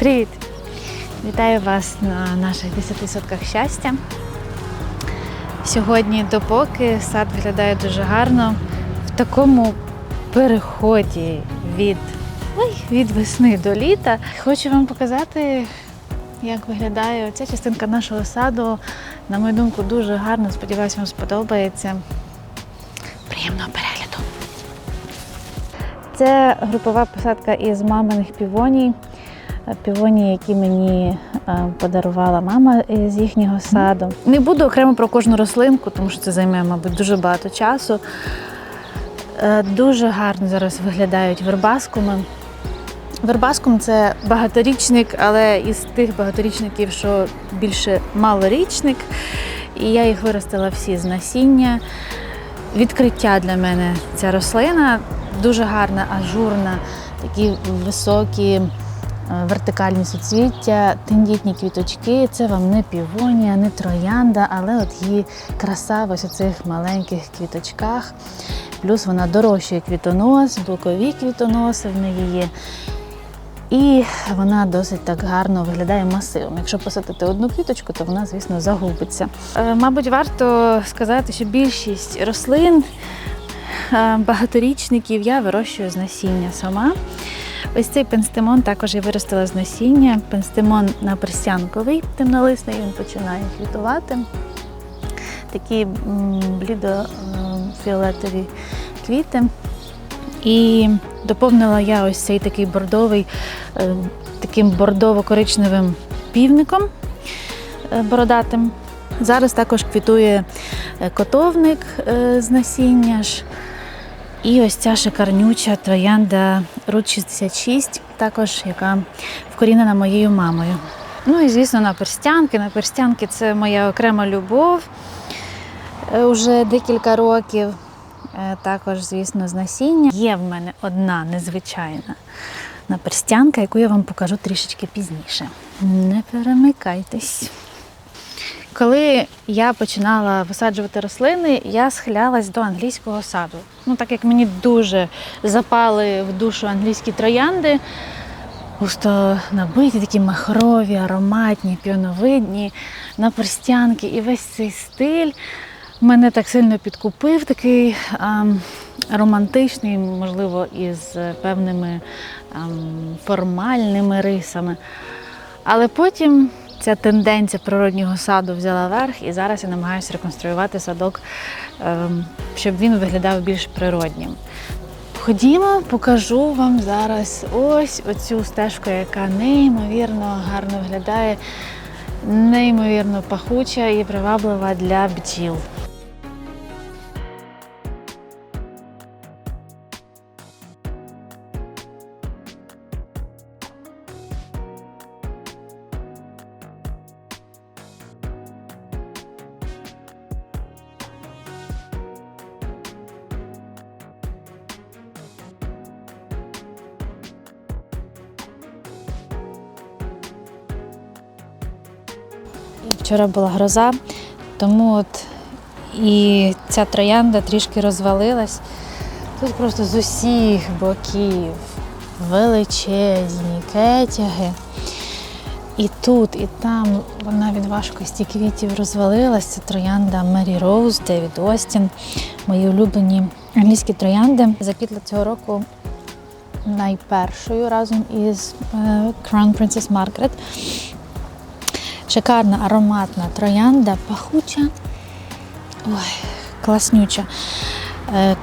Привіт! Вітаю вас на наших 10 сотках щастя. Сьогодні, допоки сад виглядає дуже гарно, в такому переході від, ой, від весни до літа, хочу вам показати, як виглядає ця частинка нашого саду. На мою думку, дуже гарно. Сподіваюся, вам сподобається. Приємного перегляду! Це групова посадка із маминих півоній. Півонії, які мені е, подарувала мама з їхнього саду. Не буду окремо про кожну рослинку, тому що це займе, мабуть, дуже багато часу. Е, Дуже гарно зараз виглядають вербаскуми. Вербаскум це багаторічник, але із тих багаторічників, що більше малорічник. І я їх виростила всі з насіння. Відкриття для мене ця рослина дуже гарна, ажурна, такі високі вертикальні суцвіття, тендітні квіточки. Це вам не півонія, не троянда, але от її краса ось у цих маленьких квіточках. Плюс вона дорожчує квітонос, бокові квітоноси в неї є. І вона досить так гарно виглядає масивом. Якщо посадити одну квіточку, то вона, звісно, загубиться. Е, Мабуть, варто сказати, що більшість рослин е, багаторічників я вирощую з насіння сама. Ось цей пенстемон також я виростила з насіння. Пенстемон наперстянковий, темнолисний, він починає квітувати. Такі блідо-фіолетові квіти. І доповнила я ось цей такий бордовий, е, таким бордово-коричневим півником е, бородатим. Зараз також квітує е, котовник з насіння ж. І ось ця шикарнюча троянда Рут 66, також яка вкорінена моєю мамою. Ну і звісно, на перстянки. На перстянки це моя окрема любов е, уже декілька років. Е, Також, звісно, з насіння. Є в мене одна незвичайна наперстянка, яку я вам покажу трішечки пізніше. Не перемикайтесь. Коли я починала висаджувати рослини, я схилялась до англійського саду. Ну, так як мені дуже запали в душу англійські троянди, густо набиті, такі махрові, ароматні, піоновидні, наперстянки і весь цей стиль мене так сильно підкупив, такий ам, романтичний, можливо, із певними ам, формальними рисами. Але потім ця тенденція природнього саду взяла верх, і зараз я намагаюся реконструювати садок, ем, щоб він виглядав більш природнім. Ходімо, покажу вам зараз ось оцю стежку, яка неймовірно гарно виглядає, неймовірно пахуча і приваблива для бджіл. Вчора була гроза, тому от і ця троянда трішки розвалилась. Тут просто з усіх боків величезні кетяги. І тут, і там вона від важкості квітів розвалилась. Це троянда Мері Роуз, Девід Остін, мої улюблені англійські троянди. Заквітла цього року найпершою разом із е, Crown Princess Margaret. Шикарна ароматна троянда, пахуча. Ой, класнюча. Е,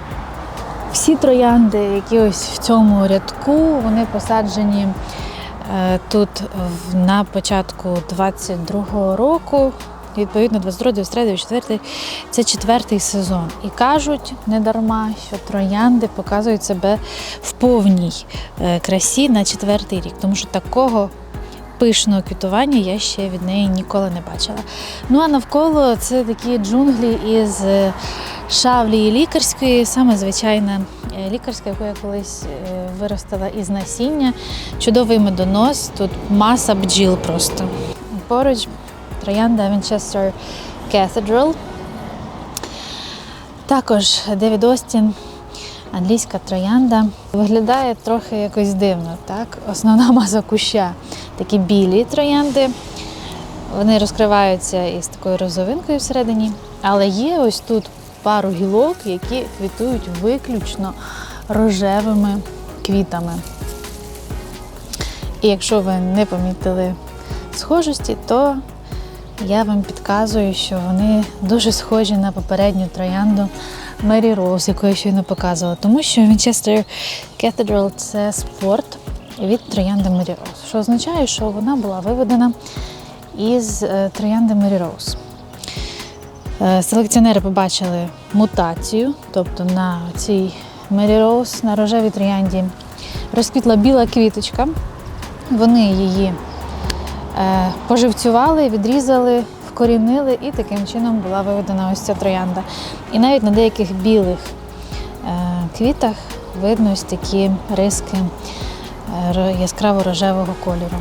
Всі троянди, які ось в цьому рядку, вони посаджені е, тут на початку 22-го року. Відповідно, 22, 23, 24 це четвертий сезон. І кажуть не дарма, що троянди показують себе в повній е, красі на четвертий рік, тому що такого пишного квітування я ще від неї ніколи не бачила. Ну а навколо це такі джунглі із е, шавлії лікарської, саме звичайна е, лікарська, яку я колись е, виростила із насіння. Чудовий медонос, тут маса бджіл просто. Поруч троянда Winchester Cathedral. Також Девід Остін англійська троянда. Виглядає трохи якось дивно, так? Основна маса куща такі білі троянди. Вони розкриваються із такою розовинкою всередині, але є ось тут пару гілок, які квітують виключно рожевими квітами. І якщо ви не помітили схожості, то я вам підказую, що вони дуже схожі на попередню троянду Мері Роуз, яку я щойно показувала, тому що Winchester Cathedral – це спорт від троянди Мері Роуз, що означає, що вона була виведена із е, троянди Мері Роуз. Е, Селекціонери побачили мутацію, тобто на цій Мері Роуз, на рожевій троянді розквітла біла квіточка. Вони її е, поживцювали, відрізали, вкорінили, і таким чином була виведена ось ця троянда. І навіть на деяких білих квітах видно ось такі риски е, ро- яскраво-рожевого кольору.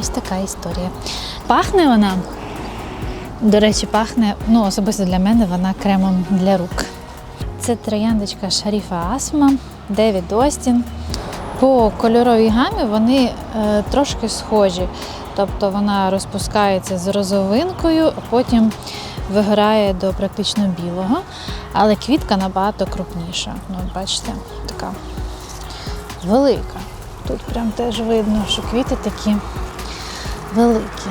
Ось така історія. Пахне вона, до речі, пахне, ну особисто для мене, вона кремом для рук. Це трояндочка Шаріфа Асма, Девід Остін. По кольоровій гамі вони е, трошки схожі. Тобто вона розпускається з розовинкою, а потім вигорає до практично білого. Але квітка набагато крупніша. Ну, бачите, така велика. Тут прям теж видно, що квіти такі великі.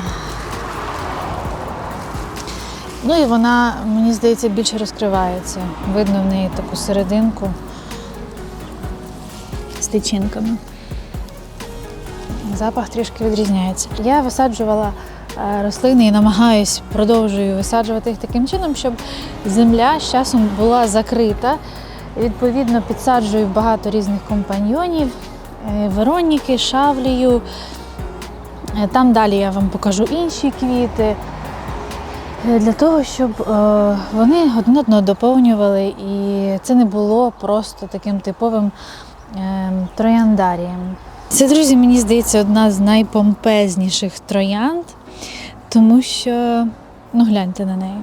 Ну і вона, мені здається, більше розкривається. Видно в неї таку серединку з тичинками. Запах трішки відрізняється. Я висаджувала е, рослини і намагаюсь, продовжую висаджувати їх таким чином, щоб земля з часом була закрита. Відповідно, підсаджую багато різних компаньйонів, Вероніки, Шавлію. Е, Там далі я вам покажу інші квіти. Е, Для того, щоб е, вони один одного доповнювали, і це не було просто таким типовим е, трояндарієм. Це, друзі, мені здається, одна з найпомпезніших троянд, тому що ну гляньте на неї.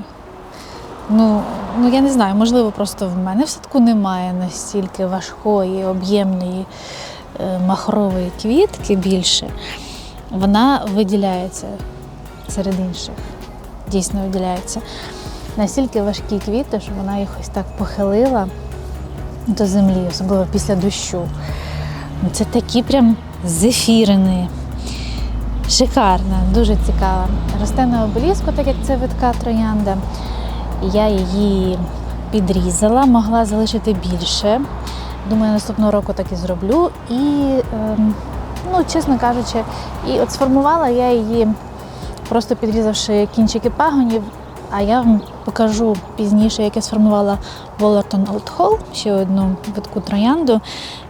Ну, ну я не знаю, можливо, просто в мене в садку немає настільки важкої, об'ємної е, махрової квітки більше. Вона виділяється серед інших. Дійсно виділяється. Настільки важкі квіти, що вона їх ось так похилила до землі, особливо після дощу. Це такі прям зефірини. Шикарна, дуже цікава. Росте на обеліску, так як це витка троянда. Я її підрізала, могла залишити більше. Думаю, наступного року так і зроблю. І, ем, ну, чесно кажучи, і от сформувала я її, просто підрізавши кінчики пагонів. А я вам покажу пізніше, як я сформувала Wollerton Old Hall, ще одну витку троянду,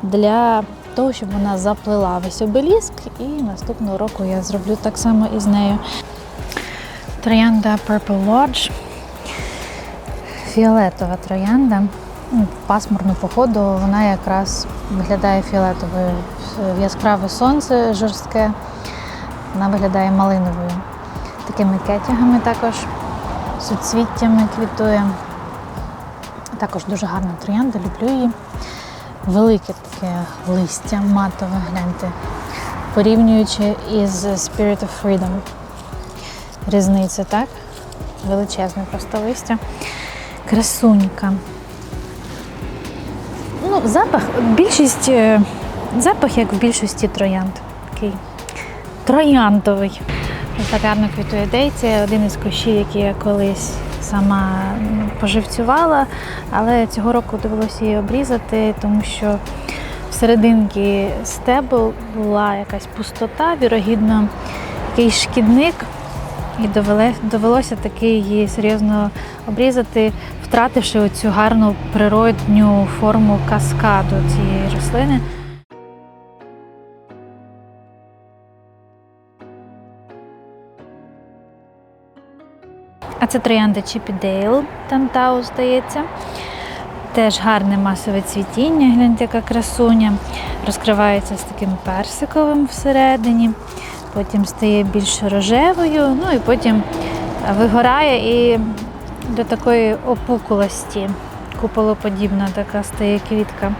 для того, щоб вона заплела весь обеліск. І наступного року я зроблю так само із нею. Троянда Purple Lodge. Фіолетова троянда. Ну, Пасмурну походу вона якраз виглядає фіолетовою. Яскраве сонце жорстке, вона виглядає малиновою. Такими кетягами також, суцвіттями квітує. Також дуже гарна троянда, люблю її. Велике таке листя матове, гляньте. Порівнюючи із Spirit of Freedom. Різниця, так? Величезне просто листя. Красунька. Запах, більшість, е, запах, як в більшості троянд. Такий трояндовий. Так гарно квітує дейця, один із кущів, які я колись сама поживцювала, але цього року довелося її обрізати, тому що всерединки стебл була якась пустота, вірогідно, якийсь шкідник. І довелося таки її серйозно обрізати, втративши оцю гарну природню форму каскаду цієї рослини. А це троянда Чіпідейл, Тантау, здається. Теж гарне масове цвітіння, гляньте, яка красуня. Розкривається з таким персиковим всередині, потім стає більш рожевою, ну і потім вигорає і до такої опукулості куполоподібна така стає квітка.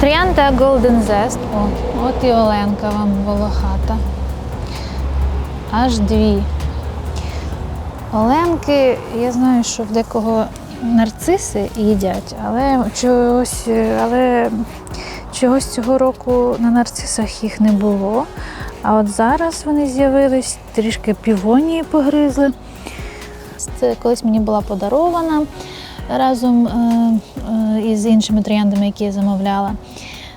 Троянда Golden Zest. О, от і Оленка вам волохата. Аж дві. Оленки, я знаю, що в декого нарциси їдять, але чогось, але чогось цього року на нарцисах їх не було. А от зараз вони з'явились, трішки півонії погризли. Це колись мені була подарована разом е, е, із іншими трояндами, які я замовляла.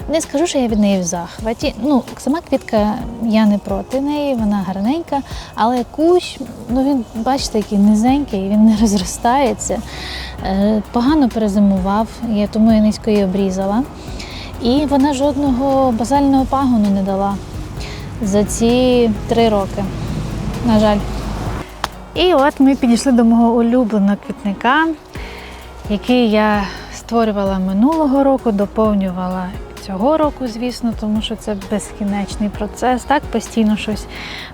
Не скажу, що я від неї в захваті. Ну, сама квітка я не проти неї, вона гарненька, але кущ, ну він, бачите, який низенький, він не розростається. Е, Погано перезимував, я тому я низько її обрізала. І вона жодного базального пагону не дала за ці три роки. На жаль. І от ми підійшли до мого улюбленого квітника, який я створювала минулого року, доповнювала цього року, звісно, тому що це безкінечний процес. Так, постійно щось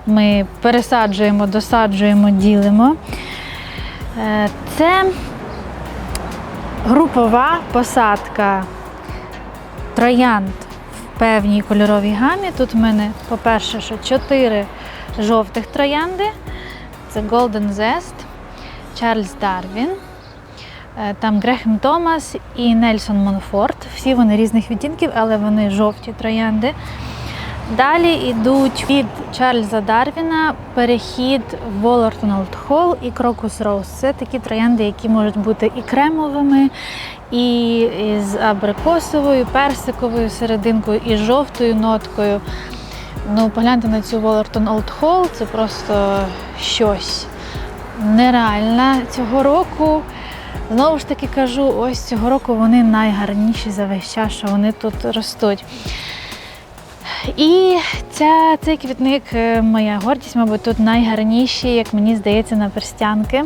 ми пересаджуємо, досаджуємо, ділимо. Е, Це групова посадка троянд в певній кольоровій гамі. Тут в мене, по-перше, що чотири жовтих троянди. Це Golden Zest, Чарльз Дарвін, там Грехем Томас і Нельсон Монфорт. Всі вони різних відтінків, але вони жовті троянди. Далі йдуть від Чарльза Дарвіна перехід в Волортон Олд Холл і Крокус Роуз. Це такі троянди, які можуть бути і кремовими, і з абрикосовою, персиковою серединкою, і жовтою ноткою. Ну, погляньте на цю Волортон Олд Холл, це просто щось нереальне цього року. Знову ж таки кажу, ось цього року вони найгарніші за весь час, що вони тут ростуть. І ця, цей квітник е, моя гордість, мабуть, тут найгарніші, як мені здається, наперстянки.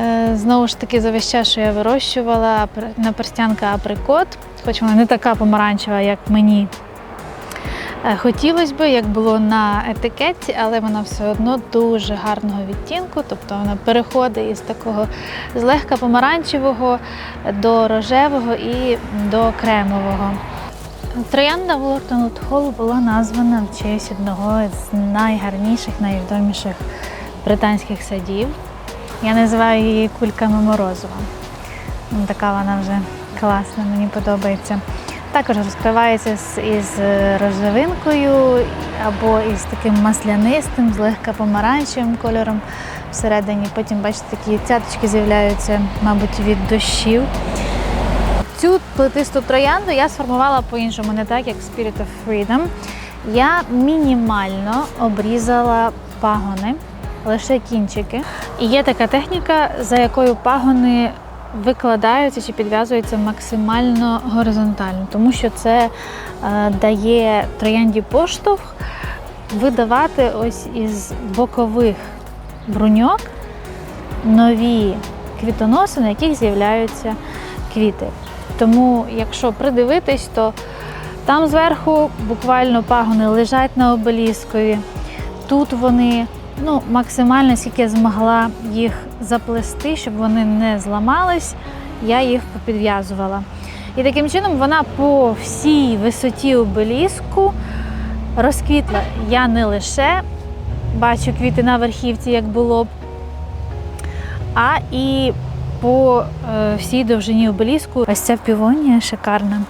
Е, Знову ж таки, за весь час, що я вирощувала, апр- наперстянка априкот, хоч вона не така помаранчева, як мені Хотілося б, як було на етикетці, але вона все одно дуже гарного відтінку, тобто вона переходить із такого злегка помаранчевого до рожевого і до кремового. Троянда Волортон Холл була названа в честь одного з найгарніших, найвідоміших британських садів. Я називаю її кульками морозива. Ну, Така вона вже класна, мені подобається. Також розкривається із розовинкою або із таким маслянистим, злегка помаранчевим кольором всередині. Потім, бачите, такі цяточки з'являються, мабуть, від дощів. Цю плетисту троянду я сформувала по-іншому, не так як Spirit of Freedom. Я мінімально обрізала пагони, лише кінчики. І є така техніка, за якою пагони викладаються чи підв'язуються максимально горизонтально, тому що це е, дає троянді поштовх видавати ось із бокових бруньок нові квітоноси, на яких з'являються квіти. Тому, якщо придивитись, то там зверху буквально пагони лежать на обеліскові. Тут вони ну, максимально, скільки я змогла їх заплести, щоб вони не зламались, я їх попідв'язувала. І таким чином вона по всій висоті обеліску розквітла. Я не лише бачу квіти на верхівці, як було б, а і по е, всій довжині обеліску. Ось ця півонія шикарна.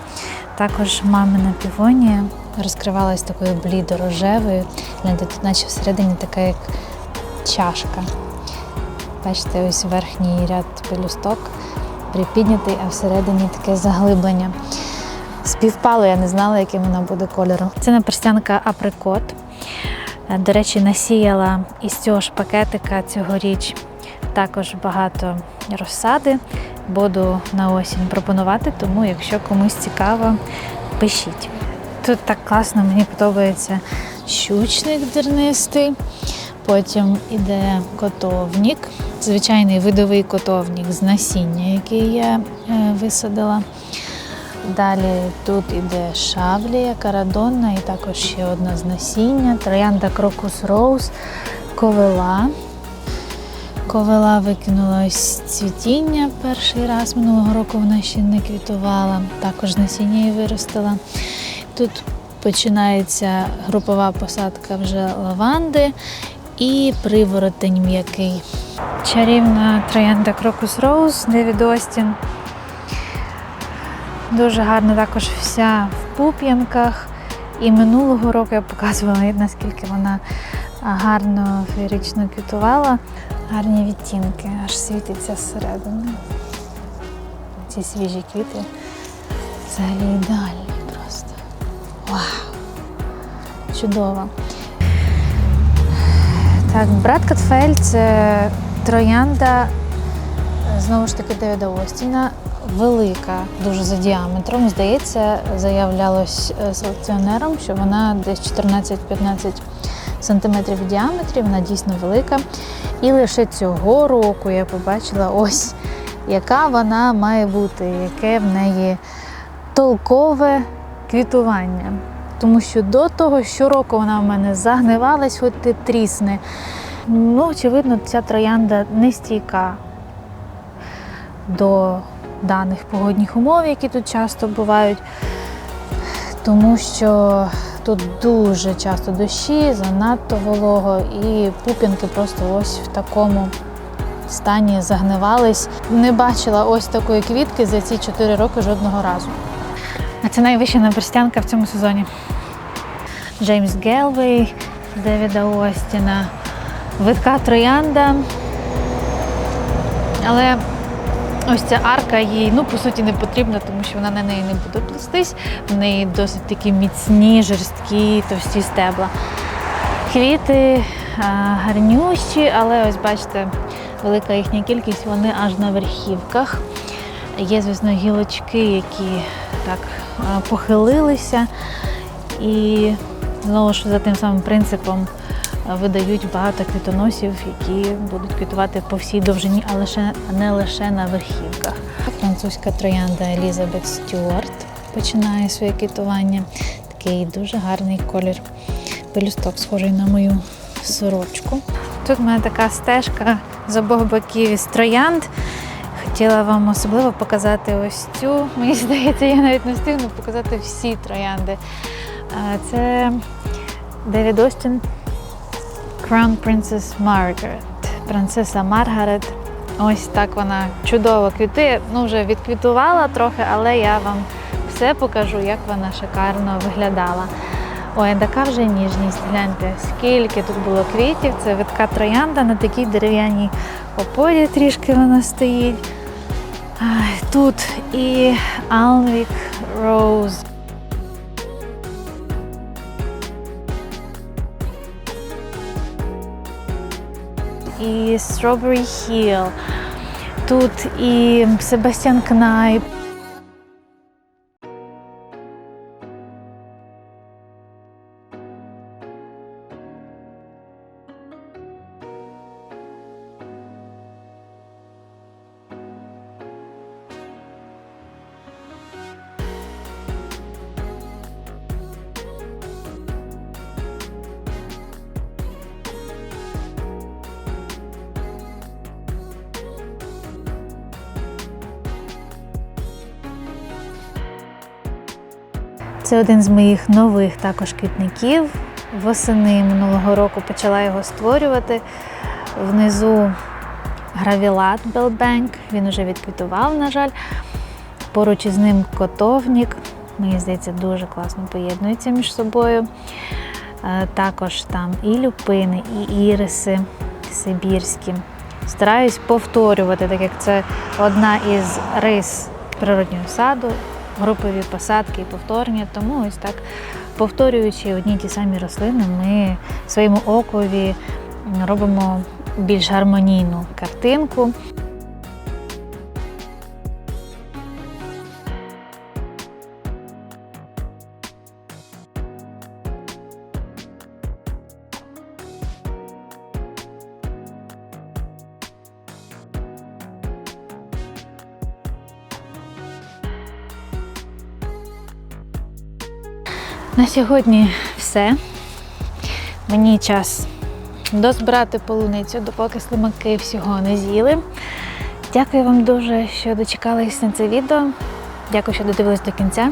Також мамина півонія розкривалась такою блідо-рожевою. Гляньте, наче всередині така як чашка. Бачите, ось верхній ряд пелюсток припіднятий, а всередині таке заглиблення. Співпало, я не знала, яким вона буде кольором. Це наперстянка априкот. Е, До речі, насіяла із цього ж пакетика цьогоріч також багато розсади. Буду на осінь пропонувати, тому якщо комусь цікаво, пишіть. Тут так класно, мені подобається щучник дернистий. Потім іде котовник, звичайний видовий котовник з насіння, який я е, висадила. Далі тут іде шавлія, карадонна і також ще одна з насіння, троянда крокус роуз, ковила. Ковила викинула ось цвітіння перший раз минулого року вона ще не квітувала, також насіння її виростила. Тут починається групова посадка вже лаванди і приворотень м'який. Чарівна троянда Крокус Роуз Девід Остін. Дуже гарно також вся в пуп'янках. І минулого року я показувала, наскільки вона гарно феєрично квітувала. Гарні відтінки, аж світиться зсередини. Ці свіжі квіти взагалі ідеальні Чудово. Так, брат Катфель це троянда, знову ж таки, Девіда Остіна. Велика, дуже за діаметром. Здається, заявлялось е, селекціонером, що вона десь 14-15 сантиметрів в діаметрі, вона дійсно велика. І лише цього року я побачила ось, яка вона має бути, яке в неї толкове квітування. Тому що до того щороку вона в мене загнивалась, хоч ти трісне. Ну, очевидно, ця троянда не стійка до даних погодних умов, які тут часто бувають, тому що тут дуже часто дощі, занадто волого, і пуп'янки просто ось в такому стані загнивались. Не бачила ось такої квітки за ці 4 роки жодного разу. А це найвища наперстянка в цьому сезоні. Джеймс Гелвей, Девіда Остіна, Витка Троянда. Але ось ця арка їй ну, по суті не потрібна, тому що вона на неї не буде плестись. В неї досить такі міцні, жорсткі, товсті стебла. Квіти гарнющі, але ось бачите, велика їхня кількість, вони аж на верхівках. Є, звісно, гілочки, які так похилилися. І знову ж за тим самим принципом видають багато квітоносів, які будуть квітувати по всій довжині, а лише не лише на верхівках. Французька троянда Елізабет Стюарт починає своє квітування. Такий дуже гарний колір. Пелюсток схожий на мою сорочку. Тут в мене така стежка з обох боків із троянд. Хотіла вам особливо показати ось цю. Мені здається, я навіть не встигну показати всі троянди. Це Девід Остін Crown Princess Margaret. Принцеса Маргарет. Ось так вона чудово квітує. Ну, вже відквітувала трохи, але я вам все покажу, як вона шикарно виглядала. Ой, така вже ніжність. Гляньте, скільки тут було квітів. Це витка троянда на такій дерев'яній опорі трішки вона стоїть. Тут і Alnwick Rose. І Strawberry Hill. Тут і Себастьян Кнайп. Це один з моїх нових також квітників. Восени минулого року почала його створювати. Внизу гравілат Белбенк, він уже відквітував, на жаль. Поруч із ним котовник. Мені здається, дуже класно поєднується між собою. Е, Також там і люпини, і іриси сибірські. Стараюсь повторювати, так як це одна із рис природнього саду, групові посадки і повторення. Тому ось так, повторюючи одні ті самі рослини, ми своєму окові робимо більш гармонійну картинку. Сьогодні все. Мені час дозбирати полуницю, допоки слимаки всього не з'їли. Дякую вам дуже, що дочекались на це відео. Дякую, що додивились до кінця.